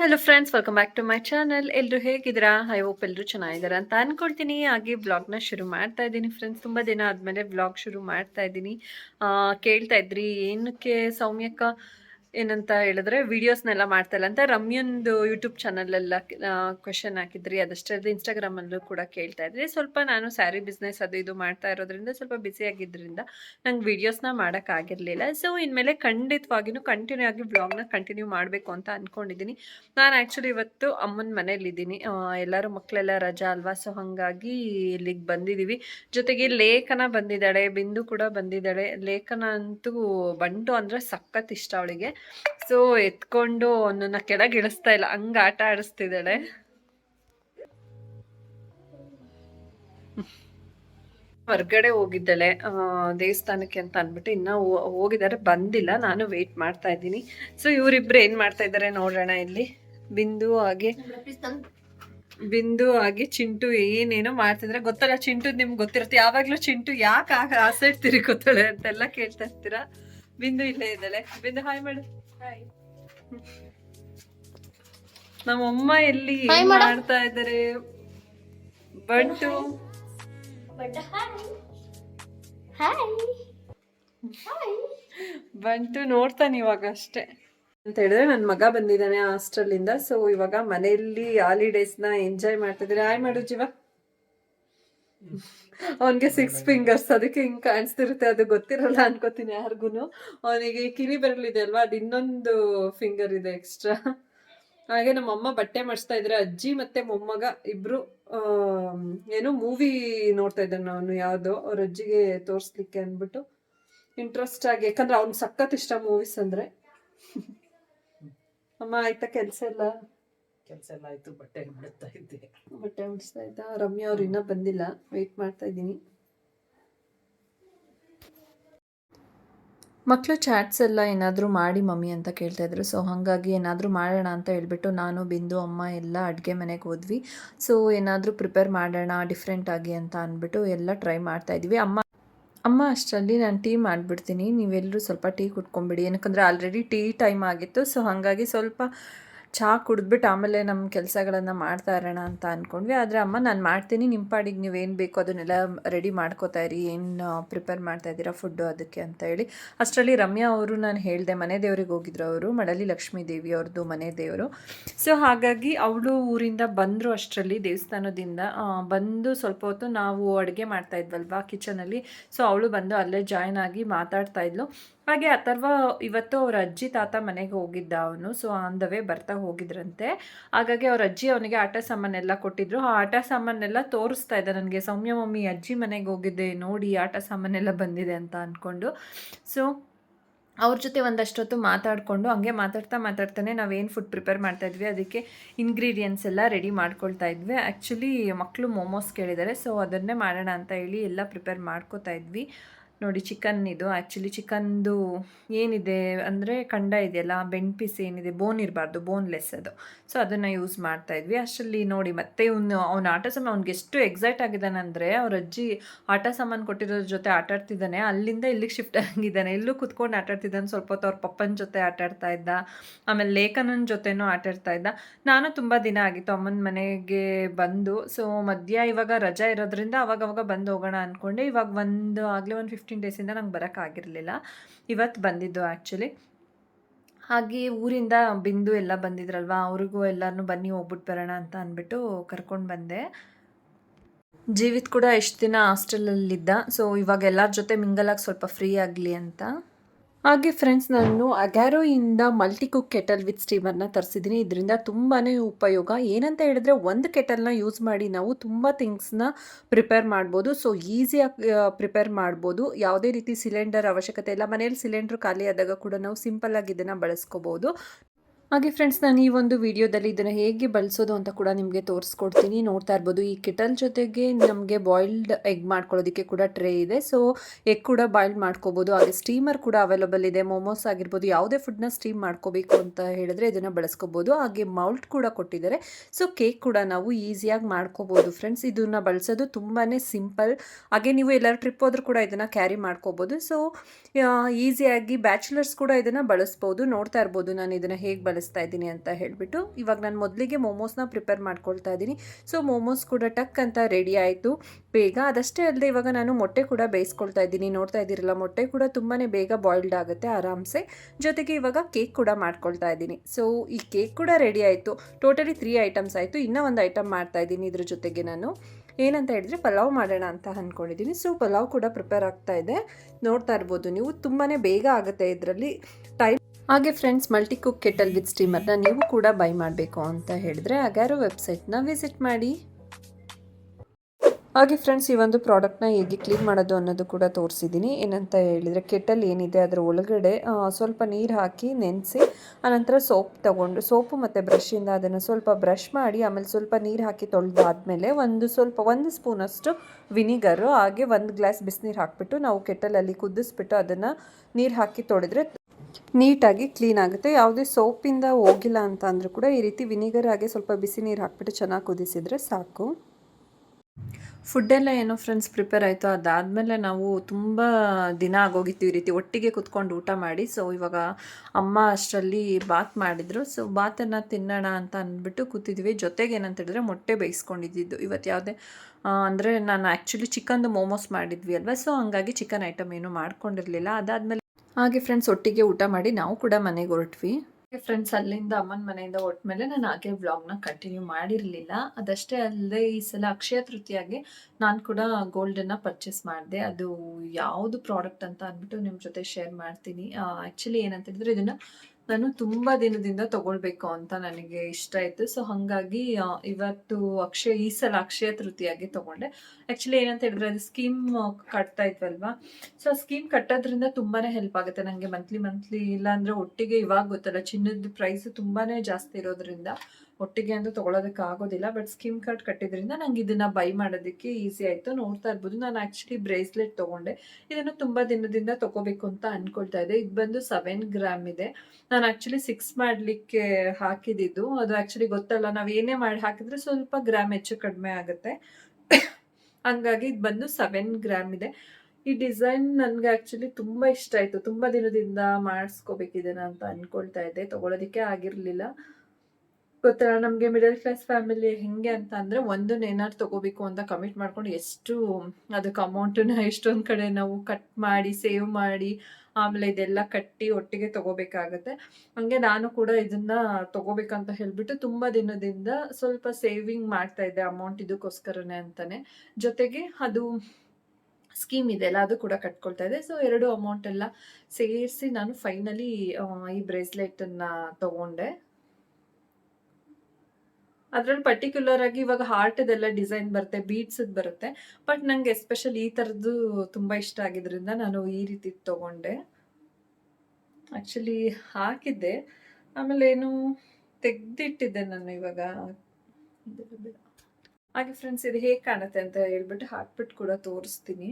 Hello friends welcome back to my channel ಎಲ್ಲರೂ ಹೇಗಿದ್ದೀರಾ? I hope ಎಲ್ಲರೂ ಚೆನ್ನಾಗಿದ್ದಾರೆ ಅಂತ ಅನ್ಕೊಳ್ತೀನಿ. ಹಾಗೆ ಬ್ಲಾಗ್ನ ಶುರು ಮಾಡ್ತಾ ಇದ್ದೀನಿ ಫ್ರೆಂಡ್ಸ್ ತುಂಬ ದಿನ ಆದಮೇಲೆ ಬ್ಲಾಗ್ ಶುರು ಮಾಡ್ತಾ ಇದ್ದೀನಿ. ಕೇಳ್ತಾ ಇದ್ರಿ, ಏನಕ್ಕೆ ಸೌಮ್ಯಕ್ಕ ಏನಂತ ಹೇಳಿದ್ರೆ ವಿಡಿಯೋಸ್ನೆಲ್ಲ ಮಾಡ್ತಾ ಇಲ್ಲ. ಅಂತ ರಮ್ಯಂದು ಯೂಟ್ಯೂಬ್ ಚಾನಲೆಲ್ಲ ಕ್ವಶನ್ ಹಾಕಿದ್ರಿ. ಅದಷ್ಟೇ ಅಲ್ಲದೆ ಇನ್ಸ್ಟಾಗ್ರಾಮಲ್ಲೂ ಕೂಡ ಕೇಳ್ತಾ ಇದ್ರಿ. ಸ್ವಲ್ಪ ನಾನು ಸ್ಯಾರಿ ಬಿಸ್ನೆಸ್ ಅದು ಇದು ಮಾಡ್ತಾ ಇರೋದ್ರಿಂದ ಸ್ವಲ್ಪ ಬ್ಯುಸಿ ಆಗಿದ್ದರಿಂದ ನಂಗೆ ವೀಡಿಯೋಸ್ನ ಮಾಡೋಕ್ಕಾಗಿರಲಿಲ್ಲ ಸೊ ಇನ್ಮೇಲೆ ಖಂಡಿತವಾಗಿಯೂ ಕಂಟಿನ್ಯೂ ಆಗಿ ವ್ಲಾಗ್ನ ಕಂಟಿನ್ಯೂ ಮಾಡಬೇಕು ಅಂತ ಅಂದ್ಕೊಂಡಿದ್ದೀನಿ ನಾನು ಆ್ಯಕ್ಚುಲಿ ಇವತ್ತು ಅಮ್ಮನ ಮನೇಲಿದ್ದೀನಿ. ಎಲ್ಲರೂ ಮಕ್ಕಳೆಲ್ಲ ರಜಾ ಅಲ್ವಾ? ಸೊ ಹಾಗಾಗಿ ಇಲ್ಲಿಗೆ ಬಂದಿದ್ದೀವಿ ಜೊತೆಗೆ ಲೇಖನ ಬಂದಿದ್ದಾಳೆ, ಬಿಂದು ಕೂಡ ಬಂದಿದ್ದಾಳೆ. ಲೇಖನ ಅಂತೂ ಬಂಟು ಅಂದರೆ ಸಖತ್ ಇಷ್ಟ ಅವಳಿಗೆ. ಸೊ ಎತ್ಕೊಂಡು ಅವನನ್ನ ಕೆಳಗೆ ಇಳಿಸ್ತಾ ಇಲ್ಲ. ಹಂಗ ಆಟ ಆಡಿಸ್ತಿದ್ದಾಳೆ. ಹೊರ್ಗಡೆ ಹೋಗಿದ್ದಾಳೆ. ದೇವಸ್ಥಾನಕ್ಕೆ ಅಂತ ಅಂದ್ಬಿಟ್ಟು ಇನ್ನೂ ಹೋಗಿದ್ದಾರೆ. ಬಂದಿಲ್ಲ. ನಾನು ವೇಟ್ ಮಾಡ್ತಾ ಇದ್ದೀನಿ. ಸೊ ಇವರಿಬ್ರು ಏನು ಮಾಡ್ತಾ ಇದ್ದಾರೆ ನೋಡೋಣ ಇಲ್ಲಿ. ಬಿಂದು ಹಾಗೆ ಬಿಂದು ಹಾಗೆ ಚಿಂಟು ಏನೇನೋ ಮಾಡ್ತಿದ್ರೆ. ಗೊತ್ತಲ್ಲ ಚಿಂಟು ನಿಮ್ಗೆ ಗೊತ್ತಿರುತ್ತೆ. ಯಾವಾಗ್ಲೂ ಚಿಂಟು ಯಾಕೆ ಆಸೆ ಇರ್ತೀರಿ ಗೊತ್ತಳೆ ಅಂತೆಲ್ಲ ಕೇಳ್ತಾ ಇರ್ತೀರಾ? ಬಿಂದು ಇಲ್ಲೇ ಇದ್ದಾಳೆ. ಬಿಂದು ಹಾಯ್ ಮಾಡು. ಹಾಯ್ ನಮ್ಮಮ್ಮ ಎಲ್ಲಿ ಏನ್ ಮಾಡ್ತಾ ಇದ್ದಾರೆ? ಬಂಟು. ಬಂಟು ನೋಡ್ತಾನೆ ಇವಾಗ ಅಷ್ಟೇ. ಅಂತ ಹೇಳಿದ್ರೆ ನನ್ನ ಮಗ ಬಂದಿದ್ದಾನೆ ಹಾಸ್ಟೆಲ್ ಇಂದ. ಸೊ ಇವಾಗ ಮನೆಯಲ್ಲಿ ಹಾಲಿಡೇಸ್ನ ಎಂಜಾಯ್ ಮಾಡ್ತಿದ್ರೆ ಹಾಯ್ ಮಾಡು ಜೀವ. ಅವನಿಗೆ ಸಿಕ್ಸ್ ಫಿಂಗರ್ಸ್ ಅದಕ್ಕೆ ಹಿಂಗ್ ಕಾಣಿಸ್ತಿರುತ್ತೆ ಅದು ಗೊತ್ತಿರಲ್ಲ ಅನ್ಕೋತೀನಿ ಯಾರಿಗೂ ಅವನಿಗೆ ಕಿವಿ ಬೆರಳಿದೆ ಅಲ್ವಾ? ಅದು ಇನ್ನೊಂದು ಫಿಂಗರ್ ಇದೆ ಎಕ್ಸ್ಟ್ರಾ ಹಾಗೆ ನಮ್ಮ ಅಮ್ಮ ಬಟ್ಟೆ ಮಾಡಿಸ್ತಾ ಇದ್ರೆ ಅಜ್ಜಿ ಮತ್ತೆ ಮೊಮ್ಮಗ ಇಬ್ರು ಏನೋ ಮೂವಿ ನೋಡ್ತಾ ಇದ್ದಾನೆ ಅವನು ಯಾವ್ದೋ, ಅವ್ರ ಅಜ್ಜಿಗೆ ತೋರಿಸ್ಲಿಕ್ಕೆ ಅಂದ್ಬಿಟ್ಟು. ಇಂಟ್ರೆಸ್ಟ್ ಆಗಿ, ಯಾಕಂದ್ರೆ ಅವ್ನ್ ಸಖತ್ ಇಷ್ಟ ಮೂವೀಸ್ ಅಂದ್ರೆ. ಅಮ್ಮ ಆಯ್ತಾ ಕೆಲ್ಸ ಎಲ್ಲ? ಕೆಲಸ ಎಲ್ಲ ಬಟ್ಟೆ ಇದ್ದೆ. ಬಟ್ಟೆ ಇದ್ದ. ರಮ್ಯಾ ಅವ್ರು ಇನ್ನೂ ಬಂದಿಲ್ಲ. ವೆಯ್ಟ್ ಮಾಡ್ತಾ ಇದ್ದೀನಿ. ಮಕ್ಕಳು ಚಾಟ್ಸ್ ಎಲ್ಲ ಏನಾದರೂ ಮಾಡಿ ಮಮ್ಮಿ ಅಂತ ಕೇಳ್ತಾ ಇದ್ರು. ಸೊ ಹಾಗಾಗಿ ಏನಾದರೂ ಮಾಡೋಣ ಅಂತ ಹೇಳ್ಬಿಟ್ಟು ನಾನು, ಬಿಂದು, ಅಮ್ಮ ಎಲ್ಲ ಅಡುಗೆ ಮನೆಗೆ ಹೋದ್ವಿ. ಸೊ ಏನಾದರೂ ಪ್ರಿಪೇರ್ ಮಾಡೋಣ ಡಿಫ್ರೆಂಟ್ ಆಗಿ ಅಂತ ಅಂದ್ಬಿಟ್ಟು ಎಲ್ಲ ಟ್ರೈ ಮಾಡ್ತಾ ಇದ್ವಿ. ಅಮ್ಮ ಅಮ್ಮ ಅಷ್ಟರಲ್ಲಿ ನಾನು ಟೀ ಮಾಡಿಬಿಡ್ತೀನಿ. ನೀವೆಲ್ಲರೂ ಸ್ವಲ್ಪ ಟೀ ಕುಟ್ಕೊಂಬಿಡಿ ಏನಕ್ಕಂದ್ರೆ ಆಲ್ರೆಡಿ ಟೀ ಟೈಮ್ ಆಗಿತ್ತು. ಸೊ ಹಾಗಾಗಿ ಸ್ವಲ್ಪ ಚಹಾ ಕುಡಿದ್ಬಿಟ್ಟು ಆಮೇಲೆ ನಮ್ಮ ಕೆಲಸಗಳನ್ನು ಮಾಡ್ತಾ ಇರೋಣ ಅಂತ ಅಂದ್ಕೊಂಡ್ವಿ ಆದರೆ ಅಮ್ಮ, ನಾನು ಮಾಡ್ತೀನಿ ನಿಮ್ಮ ಪಾಡಿಗೆ ನೀವೇನು ಬೇಕೋ ಅದನ್ನೆಲ್ಲ ರೆಡಿ ಮಾಡ್ಕೋತಾ ಇರಿ, ಏನು ಪ್ರಿಪೇರ್ ಮಾಡ್ತಾ ಇದ್ದೀರಾ ಫುಡ್ಡು ಅದಕ್ಕೆ ಅಂತ ಹೇಳಿ. ಅಷ್ಟರಲ್ಲಿ ರಮ್ಯಾ ಅವರು ನಾನು ಹೇಳಿದೆ, ಮನೆ ದೇವರಿಗೆ ಹೋಗಿದ್ರು ಅವರು ಮಡಲಿ ಲಕ್ಷ್ಮೀ ದೇವಿ ಅವ್ರದ್ದು ಮನೆ ದೇವರು. ಸೊ ಹಾಗಾಗಿ ಅವಳು ಊರಿಂದ ಬಂದರು ಅಷ್ಟರಲ್ಲಿ ದೇವಸ್ಥಾನದಿಂದ. ಬಂದು ಸ್ವಲ್ಪ ಹೊತ್ತು ನಾವು ಅಡುಗೆ ಮಾಡ್ತಾ ಇದ್ವಲ್ವಾ ಕಿಚನಲ್ಲಿ. ಸೊ ಅವಳು ಬಂದು ಅಲ್ಲೇ ಜಾಯ್ನ್ ಆಗಿ ಮಾತಾಡ್ತಾ ಇದ್ಲು. ಹಾಗೆ ಅಥರ್ವ ಇವತ್ತು ಅವ್ರ ಅಜ್ಜಿ ತಾತ ಮನೆಗೆ ಹೋಗಿದ್ದ ಅವನು. ಸೊ ಆನ್ ದ ವೇ ಬರ್ತಾ ಹೋಗಿದ್ರಂತೆ. ಹಾಗಾಗಿ ಅವ್ರ ಅಜ್ಜಿ ಅವನಿಗೆ ಆಟ ಸಾಮಾನೆಲ್ಲ ಕೊಟ್ಟಿದ್ರು. ಆ ಆಟ ಸಾಮಾನೆಲ್ಲ ತೋರಿಸ್ತಾ ಇದ್ದ ನನಗೆ. ಸೌಮ್ಯ ಮಮ್ಮಿ ಅಜ್ಜಿ ಮನೆಗೆ ಹೋಗಿದ್ದೆ, ನೋಡಿ ಆಟ ಸಾಮಾನೆಲ್ಲ ಬಂದಿದೆ ಅಂತ ಅಂದ್ಕೊಂಡು ಸೊ ಅವ್ರ ಜೊತೆ ಒಂದಷ್ಟೊತ್ತು ಮಾತಾಡಿಕೊಂಡು, ಹಂಗೆ ಮಾತಾಡ್ತಾ ಮಾತಾಡ್ತಾನೆ ನಾವೇನು ಫುಡ್ ಪ್ರಿಪೇರ್ ಮಾಡ್ತಾ ಇದ್ವಿ, ಅದಕ್ಕೆ ಇಂಗ್ರೀಡಿಯೆಂಟ್ಸ್ ಎಲ್ಲ ರೆಡಿ ಮಾಡ್ಕೊಳ್ತಾ ಇದ್ವಿ. ಆ್ಯಕ್ಚುಲಿ ಮಕ್ಕಳು ಮೋಮೋಸ್ ಕೇಳಿದ್ದಾರೆ. ಸೊ ಅದನ್ನೇ ಮಾಡೋಣ ಅಂತ ಹೇಳಿ ಎಲ್ಲ ಪ್ರಿಪೇರ್ ಮಾಡ್ಕೋತಾ ಇದ್ವಿ. ನೋಡಿ ಚಿಕನ್ ಇದು. ಆ್ಯಕ್ಚುಲಿ ಚಿಕನ್ದು ಏನಿದೆ ಅಂದರೆ ಖಂಡ ಇದೆಯಲ್ಲ ಬೆಂಡ್ ಪೀಸ್ ಏನಿದೆ ಬೋನ್ ಇರಬಾರ್ದು ಬೋನ್ಲೆಸ್ ಅದು. ಸೊ ಅದನ್ನು ಯೂಸ್ ಮಾಡ್ತಾ ಇದ್ವಿ. ಅಷ್ಟರಲ್ಲಿ ನೋಡಿ ಮತ್ತೆ ಇವನು, ಅವ್ನ ಆಟ ಸಾಮಾನು ಅವ್ನಿಗೆ ಎಷ್ಟು ಎಕ್ಸೈಟ್ ಆಗಿದ್ದಾನೆ ಅಂದರೆ ಅವ್ರ ಅಜ್ಜಿ ಆಟ ಸಾಮಾನು ಕೊಟ್ಟಿರೋದ್ರ ಜೊತೆ ಆಟ ಆಡ್ತಿದ್ದಾನೆ. ಅಲ್ಲಿಂದ ಇಲ್ಲಿಗೆ ಶಿಫ್ಟ್ ಆಗಿದ್ದಾನೆ. ಎಲ್ಲೂ ಕುತ್ಕೊಂಡು ಆಟ ಆಡ್ತಿದ್ದಾನೆ. ಸ್ವಲ್ಪ ಹೊತ್ತು ಅವ್ರ ಪಪ್ಪನ ಜೊತೆ ಆಟ ಆಡ್ತಾ ಇದ್ದ. ಆಮೇಲೆ ಲೇಖನನ ಜೊತೆನೂ ಆಟ ಆಡ್ತಾ ಇದ್ದ. ನಾನು ತುಂಬ ದಿನ ಆಗಿತ್ತು ಅಮ್ಮನ ಮನೆಗೆ ಬಂದು. ಸೊ ಮಧ್ಯ ಇವಾಗ ರಜಾ ಇರೋದ್ರಿಂದ ಅವಾಗ ಅವಾಗ ಬಂದು ಹೋಗೋಣ ಅಂದ್ಕೊಂಡೆ ಇವಾಗ ಒಂದು, ಆಗಲೇ ಒಂದು ಫಿಫ್ಟೀನ್ ಡೇಸಿಂದ ನಂಗೆ ಬರೋಕ್ಕಾಗಿರಲಿಲ್ಲ ಇವತ್ತು ಬಂದಿದ್ದು ಆ್ಯಕ್ಚುಲಿ ಹಾಗೆ ಊರಿಂದ ಬಿಂದು ಎಲ್ಲ ಬಂದಿದ್ರಲ್ವ, ಅವ್ರಿಗೂ ಎಲ್ಲರನ್ನೂ ಬನ್ನಿ ಹೋಗ್ಬಿಟ್ಟು ಬರೋಣ ಅಂತ ಅಂದ್ಬಿಟ್ಟು ಕರ್ಕೊಂಡು ಬಂದೆ. ಜೀವಿತ್ ಕೂಡ ಎಷ್ಟು ದಿನ ಹಾಸ್ಟೆಲಲ್ಲಿದ್ದ ಸೊ ಇವಾಗ ಎಲ್ಲರ ಜೊತೆ ಮಿಂಗಲಾಗಿ ಸ್ವಲ್ಪ ಫ್ರೀ ಆಗಲಿ ಅಂತ. ಹಾಗೆ ಫ್ರೆಂಡ್ಸ್ ನಾನು ಅಗ್ಯಾರೋಯಿಂದ ಮಲ್ಟಿ ಕುಕ್ ಕೆಟಲ್ ವಿತ್ ಸ್ಟೀಮರ್ನ ತರಿಸಿದ್ದೀನಿ ಇದರಿಂದ ತುಂಬಾ ಉಪಯೋಗ. ಏನಂತ ಹೇಳಿದ್ರೆ ಒಂದು ಕೆಟಲ್ನ ಯೂಸ್ ಮಾಡಿ ನಾವು ತುಂಬ ಥಿಂಗ್ಸ್ನ ಪ್ರಿಪೇರ್ ಮಾಡ್ಬೋದು. ಸೊ ಈಸಿಯಾಗಿ ಪ್ರಿಪೇರ್ ಮಾಡ್ಬೋದು. ಯಾವುದೇ ರೀತಿ ಸಿಲಿಂಡರ್ ಅವಶ್ಯಕತೆ ಇಲ್ಲ. ಮನೇಲಿ ಸಿಲಿಂಡ್ರ್ ಖಾಲಿ ಆದಾಗ ಕೂಡ ನಾವು ಸಿಂಪಲ್ಲಾಗಿ ಇದನ್ನು ಬಳಸ್ಕೋಬೋದು. ಹಾಗೆ ಫ್ರೆಂಡ್ಸ್ ನಾನು ಈ ಒಂದು ವಿಡಿಯೋದಲ್ಲಿ ಇದನ್ನು ಹೇಗೆ ಬಳಸೋದು ಅಂತ ಕೂಡ ನಿಮಗೆ ತೋರಿಸ್ಕೊಡ್ತೀನಿ. ನೋಡ್ತಾ ಇರ್ಬೋದು, ಈ ಕಿಟಲ್ ಜೊತೆಗೆ ನಮಗೆ ಬಾಯ್ಲ್ಡ್ ಎಗ್ ಮಾಡ್ಕೊಳ್ಳೋದಕ್ಕೆ ಕೂಡ ಟ್ರೇ ಇದೆ. ಸೊ ಎಗ್ ಕೂಡ ಬಾಯ್ಲ್ಡ್ ಮಾಡ್ಕೋಬೋದು. ಹಾಗೆ ಸ್ಟೀಮರ್ ಕೂಡ ಅವೈಲಬಲ್ ಇದೆ. ಮೋಮೋಸ್ ಆಗಿರ್ಬೋದು, ಯಾವುದೇ ಫುಡ್ನ ಸ್ಟೀಮ್ ಮಾಡ್ಕೋಬೇಕು ಅಂತ ಹೇಳಿದ್ರೆ ಇದನ್ನು ಬಳಸ್ಕೋಬೋದು. ಹಾಗೆ ಮೌಲ್ಟ್ ಕೂಡ ಕೊಟ್ಟಿದ್ದಾರೆ. ಸೊ ಕೇಕ್ ಕೂಡ ನಾವು ಈಸಿಯಾಗಿ ಮಾಡ್ಕೋಬೋದು ಫ್ರೆಂಡ್ಸ್ ಇದನ್ನು ಬಳಸೋದು ತುಂಬಾ ಸಿಂಪಲ್ ಹಾಗೆ ನೀವು ಎಲ್ಲರೂ ಟ್ರಿಪ್ ಹೋದ್ರೂ ಕೂಡ ಇದನ್ನು ಕ್ಯಾರಿ ಮಾಡ್ಕೋಬೋದು. ಸೊ ಈಸಿಯಾಗಿ ಬ್ಯಾಚುಲರ್ಸ್ ಕೂಡ ಇದನ್ನು ಬಳಸ್ಬೋದು. ನೋಡ್ತಾ ಇರ್ಬೋದು ನಾನು ಇದನ್ನು ಹೇಗೆ ಬಳಸ್ತೀನಿ ಮಾಡಿಸ್ತಾ ಇದ್ದೀನಿ ಅಂತ ಹೇಳಿಬಿಟ್ಟು ಇವಾಗ ನಾನು ಮೊದಲಿಗೆ ಮೋಮೋಸ್ನ ಪ್ರಿಪೇರ್ ಮಾಡ್ಕೊಳ್ತಾ ಇದ್ದೀನಿ. ಸೊ ಮೋಮೋಸ್ ಕೂಡ ಟಕ್ ಅಂತ ರೆಡಿ ಆಯಿತು. ಬೇಗ ಅದಷ್ಟೇ ಅಲ್ಲದೆ ಇವಾಗ ನಾನು ಮೊಟ್ಟೆ ಕೂಡ ಬೇಯಿಸ್ಕೊಳ್ತಾ ಇದ್ದೀನಿ. ನೋಡ್ತಾ ಇದ್ದೀರಲ್ಲ, ಮೊಟ್ಟೆ ಕೂಡ ತುಂಬಾ ಬೇಗ ಬಾಯ್ಲ್ಡ್ ಆಗುತ್ತೆ ಆರಾಮ್ಸೆ. ಜೊತೆಗೆ ಇವಾಗ ಕೇಕ್ ಕೂಡ ಮಾಡ್ಕೊಳ್ತಾ ಇದ್ದೀನಿ. ಸೊ ಈ ಕೇಕ್ ಕೂಡ ರೆಡಿ ಆಯಿತು. ಟೋಟಲಿ ತ್ರೀ ಐಟಮ್ಸ್ ಆಯಿತು. ಇನ್ನೂ ಒಂದು ಐಟಮ್ ಮಾಡ್ತಾ ಇದ್ದೀನಿ ಇದ್ರ ಜೊತೆಗೆ ನಾನು. ಏನಂತ ಹೇಳಿದ್ರೆ ಪಲಾವ್ ಮಾಡೋಣ ಅಂತ ಅಂದ್ಕೊಂಡಿದ್ದೀನಿ ಸೊ ಪಲಾವ್ ಕೂಡ ಪ್ರಿಪೇರ್ ಆಗ್ತಾ ಇದೆ. ನೋಡ್ತಾ ಇರ್ಬೋದು ನೀವು. ತುಂಬಾ ಬೇಗ ಆಗುತ್ತೆ ಇದರಲ್ಲಿ. ಟೈಮ್ ಹಾಗೆ friends multi cook kettle with ಸ್ಟೀಮರ್ನ ನೀವು ಕೂಡ ಬೈ ಮಾಡಬೇಕು ಅಂತ ಹೇಳಿದ್ರೆ ಅಗ್ಯಾರೋ ವೆಬ್ಸೈಟ್ನ ವಿಸಿಟ್ ಮಾಡಿ. ಹಾಗೆ ಫ್ರೆಂಡ್ಸ್ ಈ ಒಂದು ಪ್ರಾಡಕ್ಟ್ನ ಹೇಗೆ ಕ್ಲೀನ್ ಮಾಡೋದು ಅನ್ನೋದು ಕೂಡ ತೋರಿಸಿದ್ದೀನಿ ಏನಂತ ಹೇಳಿದರೆ ಕೆಟಲ್ ಏನಿದೆ ಅದರ ಒಳಗಡೆ ಸ್ವಲ್ಪ ನೀರು ಹಾಕಿ ನೆನೆಸಿ, ಆನಂತರ ಸೋಪ್ ತಗೊಂಡು, ಸೋಪು ಮತ್ತು ಬ್ರಷಿಂದ ಅದನ್ನು ಸ್ವಲ್ಪ ಬ್ರಷ್ ಮಾಡಿ, ಆಮೇಲೆ ಸ್ವಲ್ಪ ನೀರು ಹಾಕಿ ತೊಳೆದಾದ್ಮೇಲೆ ಒಂದು ಸ್ವಲ್ಪ, ಒಂದು ಸ್ಪೂನಷ್ಟು ವಿನಿಗರು ಹಾಗೆ ಒಂದು ಗ್ಲಾಸ್ ಬಿಸಿನೀರು ಹಾಕಿಬಿಟ್ಟು ನಾವು ಕೆಟಲಲ್ಲಿ ಕುದಿಸ್ಬಿಟ್ಟು ಅದನ್ನು ನೀರು ಹಾಕಿ ತೊಳೆದ್ರೆ ನೀಟಾಗಿ ಕ್ಲೀನ್ ಆಗುತ್ತೆ. ಯಾವುದೇ ಸೋಪಿಂದ ಹೋಗಿಲ್ಲ ಅಂತ ಅಂದರೂ ಕೂಡ ಈ ರೀತಿ ವಿನಿಗರ್ ಹಾಗೆ ಸ್ವಲ್ಪ ಬಿಸಿ ನೀರು ಹಾಕ್ಬಿಟ್ಟು ಚೆನ್ನಾಗಿ ಕುದಿಸಿದರೆ ಸಾಕು. ಫುಡ್ಡೆಲ್ಲ ಏನೋ ಫ್ರೆಂಡ್ಸ್ ಪ್ರಿಪೇರ್ ಆಯಿತು. ಅದಾದಮೇಲೆ ನಾವು ತುಂಬ ದಿನ ಆಗೋಗಿತ್ತು ಈ ರೀತಿ. ಒಟ್ಟಿಗೆ ಕುತ್ಕೊಂಡು ಊಟ ಮಾಡಿ ಸೊ ಇವಾಗ ಅಮ್ಮ ಅಷ್ಟರಲ್ಲಿ ಬಾತ್ ಮಾಡಿದರು. ಸೊ ಬಾತನ್ನು ತಿನ್ನೋಣ ಅಂತ ಅಂದ್ಬಿಟ್ಟು ಕೂತಿದ್ವಿ. ಜೊತೆಗೆ ಏನಂತ ಹೇಳಿದ್ರೆ ಮೊಟ್ಟೆ ಬೇಯಿಸ್ಕೊಂಡಿದ್ದು. ಇವತ್ತು ಯಾವುದೇ ಅಂದರೆ ನಾನು ಆ್ಯಕ್ಚುಲಿ ಚಿಕನ್ದು ಮೋಮೋಸ್ ಮಾಡಿದ್ವಿ ಅಲ್ವಾ? ಸೊ ಹಂಗಾಗಿ ಚಿಕನ್ ಐಟಮ್ ಏನು ಮಾಡ್ಕೊಂಡಿರಲಿಲ್ಲ. ಅದಾದಮೇಲೆ ಹಾಗೆ ಫ್ರೆಂಡ್ಸ್ ಒಟ್ಟಿಗೆ ಊಟ ಮಾಡಿ ನಾವು ಕೂಡ ಮನೆಗೆ ಹೊರಟ್ವಿ. ಫ್ರೆಂಡ್ಸ್ ಅಲ್ಲಿಂದ ಅಮ್ಮನ ಮನೆಯಿಂದ ಹೊರಟ್ಮೇಲೆ ನಾನು ಹಾಗೆ ವ್ಲಾಗ್ನ ಕಂಟಿನ್ಯೂ ಮಾಡಿರಲಿಲ್ಲ. ಅದಷ್ಟೇ ಅಲ್ಲದೆ ಈ ಸಲ ಅಕ್ಷಯ ತೃತೀಯಾಗೆ ನಾನು ಕೂಡ ಗೋಲ್ಡನ್ನು ಪರ್ಚೇಸ್ ಮಾಡಿದೆ. ಅದು ಯಾವುದು ಪ್ರಾಡಕ್ಟ್ ಅಂತ ಅಂದ್ಬಿಟ್ಟು ನಿಮ್ಮ ಜೊತೆ ಶೇರ್ ಮಾಡ್ತೀನಿ. ಆ್ಯಕ್ಚುಲಿ ಏನಂತ ಹೇಳಿದ್ರೆ ಇದನ್ನು ನಾನು ತುಂಬಾ ದಿನದಿಂದ ತಗೊಳ್ಬೇಕು ಅಂತ ನನಗೆ ಇಷ್ಟ ಆಯ್ತು. ಸೊ ಹಾಗಾಗಿ ಇವತ್ತು ಅಕ್ಷಯ, ಈ ಸಲ ಅಕ್ಷಯ ತೃತೀಯಾಗಿ ತಗೊಂಡೆ. ಆಕ್ಚುಲಿ ಏನಂತ ಹೇಳಿದ್ರೆ, ಅದು ಸ್ಕೀಮ್ ಕಟ್ತಾ ಇದ್ವಲ್ವಾ? ಸೊ ಆ ಸ್ಕೀಮ್ ಕಟ್ಟೋದ್ರಿಂದ ತುಂಬಾನೇ ಹೆಲ್ಪ್ ಆಗುತ್ತೆ ನನಗೆ ಮಂತ್ಲಿ ಮಂತ್ಲಿ ಇಲ್ಲ ಅಂದ್ರೆ ಒಟ್ಟಿಗೆ ಇವಾಗ ಗೊತ್ತಲ್ಲ, ಚಿನ್ನದ ಪ್ರೈಸ್ ತುಂಬಾನೇ ಜಾಸ್ತಿ ಇರೋದ್ರಿಂದ. ಒಟ್ಟಿಗೆ ಅಂತೂ ತಗೊಳ್ಳೋದಕ್ಕೆ ಆಗೋದಿಲ್ಲ. ಬಟ್ ಸ್ಕಿಮ್ ಕಾರ್ಡ್ ಕಟ್ಟಿದ್ರಿಂದ ನಂಗೆ ಇದನ್ನ ಬೈ ಮಾಡೋದಕ್ಕೆ ಈಸಿ ಆಯಿತು. ನೋಡ್ತಾ ಇರ್ಬೋದು. ನಾನು ಆ್ಯಕ್ಚುಲಿ ಬ್ರೇಸ್ಲೆಟ್ ತಗೊಂಡೆ. ಇದನ್ನು ತುಂಬ ದಿನದಿಂದ ತಗೋಬೇಕು ಅಂತ ಅನ್ಕೊಳ್ತಾ ಇದ್ದೆ. ಇದು ಬಂದು ಸೆವೆನ್ ಗ್ರಾಮ್ ಇದೆ. ನಾನು ಆ್ಯಕ್ಚುಲಿ ಸಿಕ್ಸ್ ಮಾಡಲಿಕ್ಕೆ ಹಾಕಿದ್ದು ಅದು ಆ್ಯಕ್ಚುಲಿ ಗೊತ್ತಲ್ಲ. ನಾವು ಏನೇ ಮಾಡಿ ಹಾಕಿದ್ರೆ ಸ್ವಲ್ಪ ಗ್ರಾಮ್ ಹೆಚ್ಚು ಕಡಿಮೆ ಆಗುತ್ತೆ. ಹಂಗಾಗಿ ಇದು ಬಂದು ಸೆವೆನ್ ಗ್ರಾಮ್ ಇದೆ. ಈ ಡಿಸೈನ್ ನನಗೆ ಆ್ಯಕ್ಚುಲಿ ತುಂಬ ಇಷ್ಟ ಆಯಿತು. ತುಂಬ ದಿನದಿಂದ ಮಾಡಿಸ್ಕೋಬೇಕಿದೆ ಅಂತ ಅಂದ್ಕೊಳ್ತಾ ಇದ್ದೆ. ತೊಗೊಳೋದಕ್ಕೆ ಆಗಿರಲಿಲ್ಲ. ಗೊತ್ತಲ್ಲ ನಮಗೆ ಮಿಡಲ್ ಕ್ಲಾಸ್ ಫ್ಯಾಮಿಲಿ ಹೆಂಗೆ ಅಂತ ಅಂದರೆ ಒಂದನ್ನ ಏನಾದ್ರು ತಗೋಬೇಕು ಅಂತ ಕಮಿಟ್ ಮಾಡ್ಕೊಂಡು ಎಷ್ಟು ಅದಕ್ಕೆ ಅಮೌಂಟನ್ನು ಎಷ್ಟೊಂದು ಕಡೆ ನಾವು ಕಟ್ ಮಾಡಿ ಸೇವ್ ಮಾಡಿ, ಆಮೇಲೆ ಇದೆಲ್ಲ ಕಟ್ಟಿ ಒಟ್ಟಿಗೆ ತಗೋಬೇಕಾಗತ್ತೆ. ಹಂಗೆ ನಾನು ಕೂಡ ಇದನ್ನ ತಗೋಬೇಕಂತ ಹೇಳ್ಬಿಟ್ಟು ತುಂಬ ದಿನದಿಂದ ಸ್ವಲ್ಪ ಸೇವಿಂಗ್ ಮಾಡ್ತಾ ಇದ್ದೆ ಅಮೌಂಟ್ ಇದಕ್ಕೋಸ್ಕರನೇ ಅಂತಾನೆ. ಜೊತೆಗೆ ಅದು ಸ್ಕೀಮ್ ಇದೆಯಲ್ಲ ಅದು ಕೂಡ ಕಟ್ಕೊಳ್ತಾ ಇದೆ ಸೊ ಎರಡು ಅಮೌಂಟ್ ಎಲ್ಲ ಸೇರಿಸಿ ನಾನು ಫೈನಲಿ ಈ ಬ್ರೇಸ್ಲೆಟನ್ನು ತಗೊಂಡೆ. ಅದ್ರಲ್ಲಿ ಪರ್ಟಿಕ್ಯುಲರ್ ಆಗಿ ಇವಾಗ ಹಾರ್ಟ್ದೆಲ್ಲ ಡಿಸೈನ್ ಬರುತ್ತೆ ಬೀಟ್ಸ್ ಬರುತ್ತೆ. ಬಟ್ ನಂಗೆ ಎಸ್ಪೆಷಲ್ ಈ ಥರದ್ದು ತುಂಬಾ ಇಷ್ಟ ಆಗಿದ್ರಿಂದ ನಾನು ಈ ರೀತಿ ತಗೊಂಡೆ. ಆ್ಯಕ್ಚುಲಿ ಹಾಕಿದ್ದೆ. ಆಮೇಲೆ ಏನು ತೆಗ್ದಿಟ್ಟಿದ್ದೆ ನಾನು ಇವಾಗ. ಹಾಗೆ ಫ್ರೆಂಡ್ಸ್ ಇದು ಹೇಗೆ ಕಾಣುತ್ತೆ ಅಂತ ಹೇಳ್ಬಿಟ್ಟು ಹಾಕ್ಬಿಟ್ಟು ಕೂಡ ತೋರಿಸ್ತೀನಿ.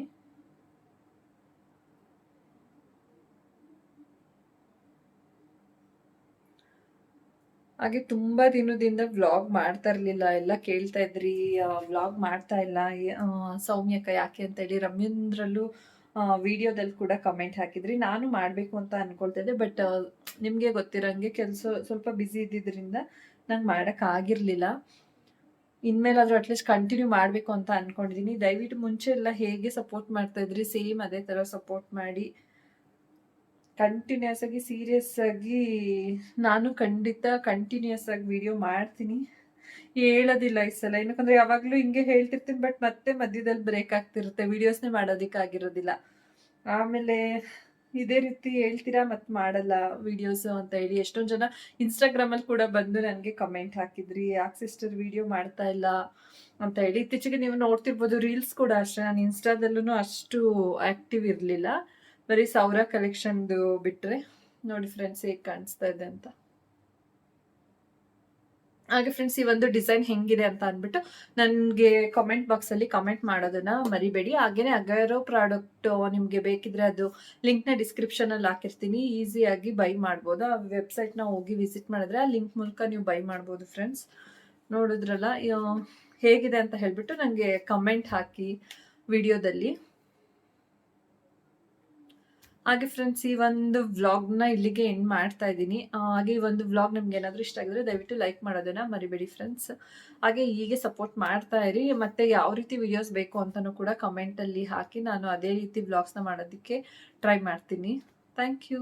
ಹಾಗೆ ತುಂಬಾ ದಿನದಿಂದ ವ್ಲಾಗ್ ಮಾಡ್ತಾ ಇರ್ಲಿಲ್ಲ. ಎಲ್ಲ ಕೇಳ್ತಾ ಇದ್ರಿ ವ್ಲಾಗ್ ಮಾಡ್ತಾ ಇಲ್ಲ. ಸೌಮ್ಯಕ ಯಾಕೆ ಅಂತ ಹೇಳಿ ರಮ್ಯಂದ್ರಲ್ಲೂ ವಿಡಿಯೋದಲ್ಲಿ ಕೂಡ ಕಮೆಂಟ್ ಹಾಕಿದ್ರಿ. ನಾನು ಮಾಡಬೇಕು ಅಂತ ಅನ್ಕೊಳ್ತಾ ಇದ್ದೆ ಬಟ್ ನಿಮಗೆ ಗೊತ್ತಿರೋಂಗೆ ಕೆಲಸ ಸ್ವಲ್ಪ ಬ್ಯುಸಿ ಇದ್ದಿದ್ದರಿಂದ ನಂಗೆ ಮಾಡೋಕ್ಕಾಗಿರಲಿಲ್ಲ ಇನ್ಮೇಲಾದರೂ ಅಟ್ಲೀಸ್ಟ್ ಕಂಟಿನ್ಯೂ ಮಾಡಬೇಕು ಅಂತ ಅನ್ಕೊಂಡಿದ್ದೀನಿ ದಯವಿಟ್ಟು ಮುಂಚೆ ಎಲ್ಲ ಹೇಗೆ ಸಪೋರ್ಟ್ ಮಾಡ್ತಾ ಇದ್ರಿ ಸೇಮ್ ಅದೇ ಥರ ಸಪೋರ್ಟ್ ಮಾಡಿ. ಕಂಟಿನ್ಯೂಸ್ ಆಗಿ ಸೀರಿಯಸ್ ಆಗಿ ನಾನು ಖಂಡಿತ ಕಂಟಿನ್ಯೂಸ್ ಆಗಿ ವಿಡಿಯೋ ಮಾಡ್ತೀನಿ. ಹೇಳೋದಿಲ್ಲ ಈ ಸಲ. ಏನಕ್ಕಂದ್ರೆ ಯಾವಾಗಲೂ ಹಿಂಗೆ ಹೇಳ್ತಿರ್ತೀನಿ ಬಟ್ ಮತ್ತೆ ಮಧ್ಯದಲ್ಲಿ ಬ್ರೇಕ್ ಆಗ್ತಿರುತ್ತೆ. ವಿಡಿಯೋಸ್ನೇ ಮಾಡೋದಕ್ಕಾಗಿರೋದಿಲ್ಲ. ಆಮೇಲೆ ಇದೇ ರೀತಿ ಹೇಳ್ತೀರಾ ಮತ್ತೆ ಮಾಡಲ್ಲ ವಿಡಿಯೋಸ್ ಅಂತ ಹೇಳಿ. ಎಷ್ಟೊಂದು ಜನ ಇನ್ಸ್ಟಾಗ್ರಾಮಲ್ಲಿ ಕೂಡ ಬಂದು ನನಗೆ ಕಮೆಂಟ್ ಹಾಕಿದ್ರಿ. ಯಾಕೆ ಸಿಸ್ಟರ್ ವಿಡಿಯೋ ಮಾಡ್ತಾ ಇಲ್ಲ ಅಂತ ಹೇಳಿ. ಇತ್ತೀಚೆಗೆ ನೀವು ನೋಡ್ತಿರ್ಬೋದು ರೀಲ್ಸ್ ಕೂಡ ಅಷ್ಟೇ. ನಾನು ಇನ್ಸ್ಟಾದಲ್ಲೂ ಅಷ್ಟು ಆಕ್ಟಿವ್ ಇರಲಿಲ್ಲ. ಬರೀ ಸೌರ ಕಲೆಕ್ಷನ್ದು ಬಿಟ್ಟರೆ ನೋಡಿ ಫ್ರೆಂಡ್ಸ್ ಹೇಗೆ ಕಾಣಿಸ್ತಾ ಇದೆ ಅಂತ. ಹಾಗೆ ಫ್ರೆಂಡ್ಸ್ ಈ ಒಂದು ಡಿಸೈನ್ ಹೆಂಗಿದೆ ಅಂತ ಅಂದ್ಬಿಟ್ಟು ನನಗೆ ಕಮೆಂಟ್ ಬಾಕ್ಸಲ್ಲಿ ಕಮೆಂಟ್ ಮಾಡೋದನ್ನ ಮರಿಬೇಡಿ. ಹಾಗೇನೆ ಅಗರೋ ಪ್ರಾಡಕ್ಟ್ ನಿಮಗೆ ಬೇಕಿದ್ರೆ ಅದು ಲಿಂಕ್ನ ಡಿಸ್ಕ್ರಿಪ್ಷನಲ್ಲಿ ಹಾಕಿರ್ತೀನಿ. ಈಸಿಯಾಗಿ ಬೈ ಮಾಡ್ಬೋದು. ಆ ವೆಬ್ಸೈಟ್ನ ಹೋಗಿ ವಿಸಿಟ್ ಮಾಡಿದ್ರೆ ಆ ಲಿಂಕ್ ಮೂಲಕ ನೀವು ಬೈ ಮಾಡ್ಬೋದು ಫ್ರೆಂಡ್ಸ್ ನೋಡಿದ್ರಲ್ಲ ಹೇಗಿದೆ ಅಂತ ಹೇಳ್ಬಿಟ್ಟು ನನಗೆ ಕಮೆಂಟ್ ಹಾಕಿ ವಿಡಿಯೋದಲ್ಲಿ ಹಾಗೆ ಫ್ರೆಂಡ್ಸ್ ಈ ಒಂದು ವ್ಲಾಗ್ನ ಇಲ್ಲಿಗೆ ಎಂಡ್ ಮಾಡ್ತಾ ಇದ್ದೀನಿ. ಹಾಗೆ ಈ ಒಂದು ವ್ಲಾಗ್ ನಿಮ್ಗೆ ಏನಾದರೂ ಇಷ್ಟ ಆಗಿದ್ರೆ ದಯವಿಟ್ಟು ಲೈಕ್ ಮಾಡೋದನ್ನ ಮರಿಬೇಡಿ ಫ್ರೆಂಡ್ಸ್ ಹಾಗೆ ಹೀಗೆ ಸಪೋರ್ಟ್ ಮಾಡ್ತಾ ಇರಿ. ಮತ್ತೆ ಯಾವ ರೀತಿ ವಿಡಿಯೋಸ್ ಬೇಕು ಅಂತಲೂ ಕೂಡ ಕಮೆಂಟಲ್ಲಿ ಹಾಕಿ ನಾನು ಅದೇ ರೀತಿ ವ್ಲಾಗ್ಸ್ನ ಮಾಡೋದಕ್ಕೆ ಟ್ರೈ ಮಾಡ್ತೀನಿ. Thank you